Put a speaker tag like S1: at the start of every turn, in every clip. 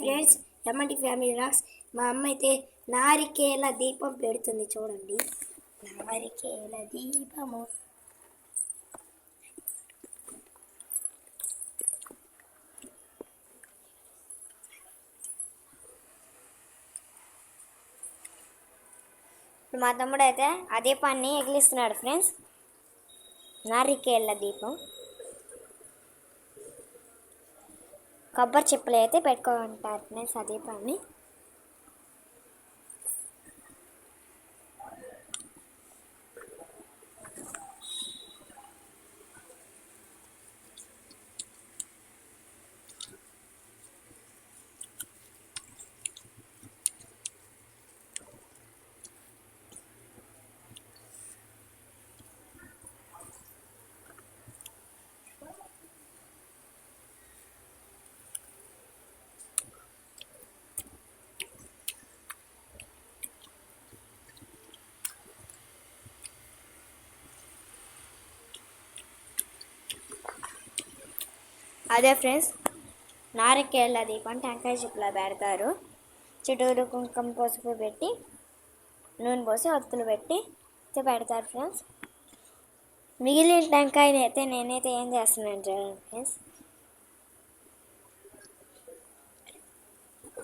S1: Friends ఎమ్మంటి family racks మా అమ్మ అయితే నారికేల దీపం పెడుతుంది చూడండి. నారికేల దీపము. ఇప్పుడు మా తమ్ముడు అయితే ఆ దీపాన్ని ఎగిలిస్తున్నాడు ఫ్రెండ్స్. నారికేళ్ళ దీపం. కొబ్బరి చెప్పులు అయితే పెట్టుకుంటారు. నేను ఆ దీపాన్ని అదే ఫ్రెండ్స్ నారికేళ్ళ దీపం టెంకాయ చెప్పులా పెడతారు. చుట్టూరు కుంకుమ పసుపు పెట్టి నూనె పోసి ఒత్తులు పెట్టి అయితే పెడతారు ఫ్రెండ్స్. మిగిలిన టెంకాయని అయితే నేనైతే ఏం చేస్తున్నాను చూడండి ఫ్రెండ్స్.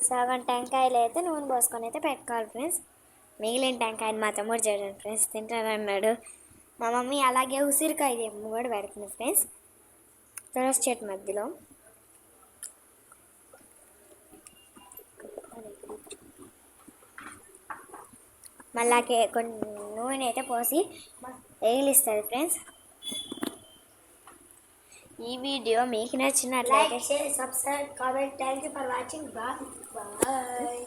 S1: సగం టెంకాయలు అయితే నూనె పోసుకొని అయితే పెట్టుకోవాలి ఫ్రెండ్స్. మిగిలిన టెంకాయని మా తమ్ముడు చూడండి ఫ్రెండ్స్. తింటానన్నాడు మా మమ్మీ అలాగే ఉసిరికాయ దీపం కూడా పెడుతుంది ఫ్రెండ్స్. తన చేట్ మధ్యలో. మళ్ళాకే కొన్ని నూనె అయితే పోసి వేగిలిస్తుంది ఫ్రెండ్స్. ఈ వీడియో మీకు నచ్చినట్లయితే
S2: subscribe comment thank you for watching. Bye bye.